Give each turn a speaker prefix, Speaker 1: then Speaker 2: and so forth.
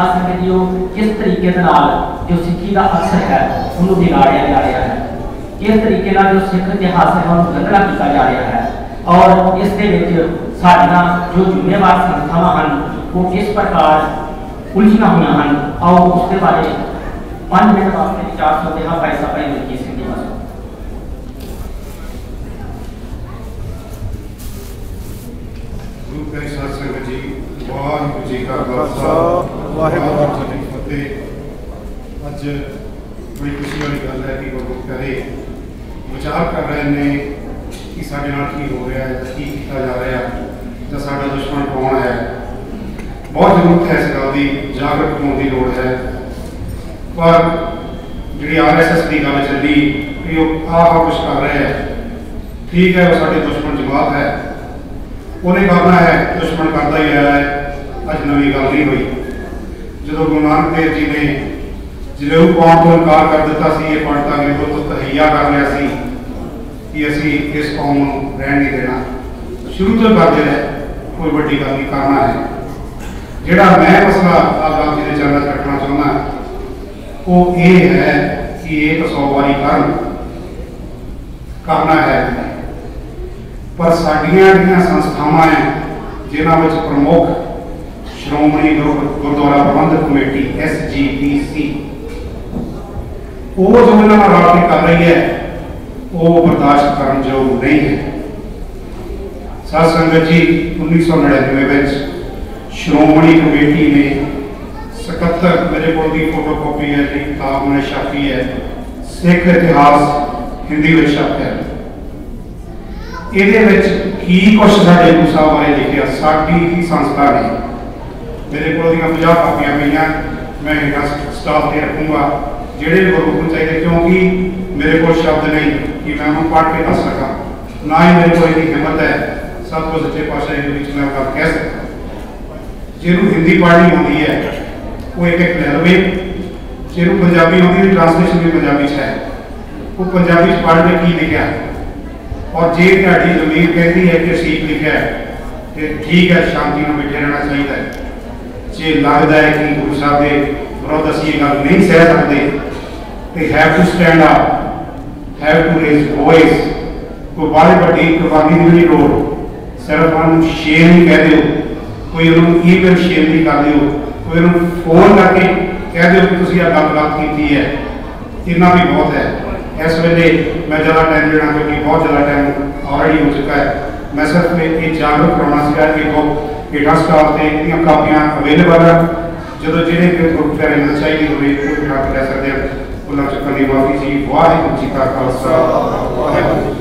Speaker 1: ਸਾਧ ਸੰਗਤ ਜੀ ਉਹ ਕਿਸ ਤਰੀਕੇ ਦੇ ਨਾਲ ਜੋ ਸਿੱਖੀ ਦਾ ਅਕਸਰ ਹੈ, ਉਹਨੂੰ ਵਿਗਾੜਿਆ ਜਾ ਰਿਹਾ ਹੈ। ਕਿਸ ਤਰੀਕੇ ਨਾਲ ਜੋ ਸਿੱਖ ਇਤਿਹਾਸ ਹੈ, ਉਹਨੂੰ ਗੰਦਲਾ ਕੀਤਾ ਜਾ ਰਿਹਾ ਹੈ। ਔਰ ਇਸ ਦੇ ਵਿੱਚ ਸਾਡੀਆਂ ਜੋ ਜ਼ਿੰਮੇਵਾਰ ਸੰਸਥਾਵਾਂ ਹਨ, ਉਹ ਕਿਸ ਪ੍ਰਕਾਰ ਉਲਝੀਆਂ ਹੋਈਆਂ ਹਨ। ਆਓ ਉਸ ਦੇ ਬਾਰੇ 5 ਮਿੰਟ ਵਾਸਤੇ ਵਿਚਾਰ ਕਰਦੇ ਹਾਂ, ਭਾਈ ਸਾਹਿਬ, ਭਾਈ ਮਲਕੀਤ ਸਿੰਘ ਜੀ ਵਾਸਤੇ।
Speaker 2: ਗੁਰੂ ਕੈ ਸਾਧ ਸੰਗਤ ਜੀ ਵਾਹਿਗੁਰੂ ਜੀ ਕਾ ਖਾਲਸਾ।
Speaker 3: ਵਾਹਿਗੁਰੂ
Speaker 2: ਜੀ ਕੀ ਫਤਿਹ। ਅੱਜ ਬੜੀ ਖੁਸ਼ੀ ਵਾਲੀ ਗੱਲ ਹੈ ਕਿ ਗੁਰੂ ਕਰੇ ਵਿਚਾਰ ਕਰ ਰਹੇ ਨੇ ਕਿ ਸਾਡੇ ਨਾਲ ਕੀ ਹੋ ਰਿਹਾ ਹੈ ਕੀ ਕੀਤਾ ਜਾ ਰਿਹਾ ਹੈ ਜਾਂ ਸਾਡਾ ਦੁਸ਼ਮਣ ਕੌਣ ਹੈ। ਬਹੁਤ ਜ਼ਰੂਰਤ ਹੈ ਇਸ ਗੱਲ ਦੀ ਜਾਗਰੂਕ ਹੋਣ ਦੀ ਲੋੜ ਹੈ। ਪਰ ਜਿਹੜੀ ਆਰਐਸਐਸ ਦੀ ਗੱਲ ਚੱਲੀ ਕਿ ਉਹ ਆਹ ਆਹ ਕੁਛ ਕਰ ਰਿਹਾ ਹੈ। ਠੀਕ ਹੈ ਉਹ ਸਾਡੇ ਦੁਸ਼ਮਣ ਜਮਾਤ ਹੈ। ਉਹਨੇ ਕਰਨਾ ਹੈ ਦੁਸ਼ਮਣ ਕਰਦਾ ਹੀ ਆਇਆ ਹੈ। ਅੱਜ ਨਵੀਂ ਗੱਲ ਨਹੀਂ ਹੋਈ। ਜਦੋਂ ਗੁਰੂ ਨਾਨਕ ਦੇਵ ਜੀ ਨੇ ਜਲੇਊ ਪਾਉਣ ਤੋਂ ਇਨਕਾਰ ਕਰ ਦਿੱਤਾ ਸੀ, ਇਹ ਪੰਡਤਾਂ ਨੇ ਉਹ ਤੋਂ ਤਹਈਆ ਕਰ ਲਿਆ ਸੀ ਕਿ ਅਸੀਂ ਇਸ ਕੌਮ ਨੂੰ ਰਹਿਣ ਨਹੀਂ ਦੇਣਾ। ਸ਼ੁਰੂ ਤੋਂ ਕਰਦੇ ਰਹੇ ਕੋਈ ਵੱਡੀ ਗੱਲ ਨਹੀਂ, ਕਰਨਾ ਹੈ। ਜਿਹੜਾ ਮੈਂ ਮਸਲਾ ਆਪ ਜੀ ਦੇ ਚਰਨਾਂ 'ਚ ਰੱਖਣਾ ਚਾਹੁੰਦਾ ਉਹ ਇਹ ਹੈ ਕਿ ਇਹ ਤਾਂ ਸੌ ਵਾਰੀ ਕਰਨ ਕਰਨਾ ਹੈ। ਪਰ ਸਾਡੀਆਂ ਜਿਹੜੀਆਂ ਸੰਸਥਾਵਾਂ ਹੈ, ਜਿਨ੍ਹਾਂ ਵਿੱਚ ਪ੍ਰਮੁੱਖ ਸ਼੍ਰੋਮਣੀ ਗੁਰਦੁਆਰਾ ਪ੍ਰਬੰਧਕ ਕਮੇਟੀ SGPC ਉਹ ਜੋ ਇਹਨਾਂ ਨਾਲ ਰਲ ਕਰ ਰਹੀ ਹੈ, ਉਹ ਬਰਦਾਸ਼ਤ ਕਰਨ ਯੋਗ ਨਹੀਂ ਹੈ। ਸਾਧ ਸੰਗਤ ਜੀ 1999 ਵਿੱਚ ਸ਼੍ਰੋਮਣੀ ਕਮੇਟੀ ਨੇ ਸਕੱਤਰ ਮੇਰੇ ਕੋਲ ਦੀ ਫੋਟੋਕਾਪੀ ਹੈ ਜੀ ਕਿਤਾਬ ਮੈਂ ਛਾਪੀ ਹੈ, ਸਿੱਖ ਇਤਿਹਾਸ ਹਿੰਦੀ ਵਿੱਚ ਛਾਪਿਆ ਇਹਦੇ ਵਿੱਚ ਕੀ ਕੁਛ ਸਾਡੇ ਗੁਰੂ ਸਾਹਿਬ ਬਾਰੇ ਲਿਖਿਆ, ਸਾਡੀ ਹੀ ਸੰਸਥਾ ਨੇ ਮੇਰੇ ਕੋਲ ਦੀਆਂ 50 ਕਾਪੀਆਂ ਪਈਆਂ, ਮੈਂ ਇਹਨਾਂ ਸਟਾਫ ਤੇ ਰੱਖੂੰਗਾ। ਜਿਹੜੇ ਵੀ ਗੁਰੂ ਨੂੰ ਚਾਹੀਦੇ, ਕਿਉਂਕਿ ਮੇਰੇ ਕੋਲ ਸ਼ਬਦ ਨਹੀਂ ਕਿ ਮੈਂ ਉਹਨੂੰ ਪੜ੍ਹ ਕੇ ਦੱਸ ਸਕਾਂ। ਨਾ ਹੀ ਮੇਰੇ ਕੋਲ ਇੰਨੀ ਹਿੰਮਤ ਹੈ। ਸਭ ਕੁਝ ਸੱਚੇ ਪਾਤਸ਼ਾਹ ਦੇ ਵਿੱਚ ਮੈਂ ਉਹ ਗੱਲ ਕਹਿ ਸਕਾਂ ਜਿਹਨੂੰ ਹਿੰਦੀ ਪੜ੍ਹਨੀ ਹੁੰਦੀ ਹੈ, ਉਹ ਇੱਕ ਇੱਕ ਲੈ ਲਵੇ। ਜਿਹਨੂੰ ਪੰਜਾਬੀ ਆਉਂਦੀ ਹੈ ਟ੍ਰਾਂਸਲੇਸ਼ਨ ਵੀ ਪੰਜਾਬੀ 'ਚ ਹੈ। ਉਹ ਪੰਜਾਬੀ 'ਚ ਪੜ੍ਹ ਕੇ ਕੀ ਲਿਖਿਆ? ਹੈ ਔਰ ਜੇ ਤੁਹਾਡੀ ਜ਼ਮੀਰ ਕਹਿੰਦੀ ਹੈ ਕਿ ਠੀਕ ਲਿਖਿਆ ਹੈ, ਤੇ ਠੀਕ ਹੈ, ਸ਼ਾਂਤੀ ਨਾਲ ਬੈਠੇ ਰਹਿਣਾ ਚਾਹੀਦਾ ਹੈ। ਜੇ ਲੱਗਦਾ ਹੈ ਕਿ ਗੁਰੂ ਸਾਹਿਬ ਦੇ ਵਿਰੁੱਧ ਅਸੀਂ ਇਹ ਗੱਲ ਨਹੀਂ ਸਹਿ ਸਕਦੇ, ਤੇ have to stand up have to raise voice ਕੋਈ ਬਾਹਲੀ ਵੱਡੀ ਕੁਰਬਾਨੀ ਦੀ ਨਹੀਂ ਲੋੜ। ਸਿਰਫ ਉਹਨੂੰ ਸ਼ੇਰ ਨਹੀਂ ਕਹਿ ਦਿਓ। ਕੋਈ ਉਹਨੂੰ ਈਮੇਲ ਸ਼ੇਅਰ ਨਹੀਂ ਕਰ ਦਿਓ। ਕੋਈ ਉਹਨੂੰ ਫੋਨ ਕਰਕੇ ਕਹਿ ਦਿਓ ਕਿ ਤੁਸੀਂ ਆਹ ਗੱਲ ਗਲਤ ਕੀਤੀ ਹੈ। ਇੰਨਾ ਵੀ ਬਹੁਤ ਹੈ। ਇਸ ਵੇਲੇ ਮੈਂ ਜ਼ਿਆਦਾ ਟਾਈਮ ਲੈਣਾ ਕਿਉਂਕਿ ਬਹੁਤ ਜ਼ਿਆਦਾ ਟਾਈਮ ਆਲਰੇਡੀ ਹੋ ਚੁੱਕਾ ਹੈ। ਮੈਂ ਸਿਰਫ ਇਹ ਇਹ ਜਾਗਰੂਕ ਕਰਾਉਣਾ ਸੀਗਾ ਕਿ ਉਹ ਹੇਠਾਂ ਸਟਾਫ ਤੇ ਇਹਦੀਆਂ ਕਾਪੀਆਂ ਅਵੇਲੇਬਲ ਆ। ਜਦੋਂ ਜਿਹੜੇ ਵੀ ਗਰੁੱਪ ਪਿਆਰੇ ਨੂੰ ਚਾਹੀਦੀ ਹੋਵੇ, ਉਹ ਬਿਠਾ ਕੇ ਲੈ ਸਕਦੇ ਹਨ ਉਹਨਾਂ ਚ ਕੰਨੀ ਮਾਫੀ ਜੀ, ਵਾਹਿਗੁਰੂ ਜੀ ਕਾ ਖਾਲਸਾ।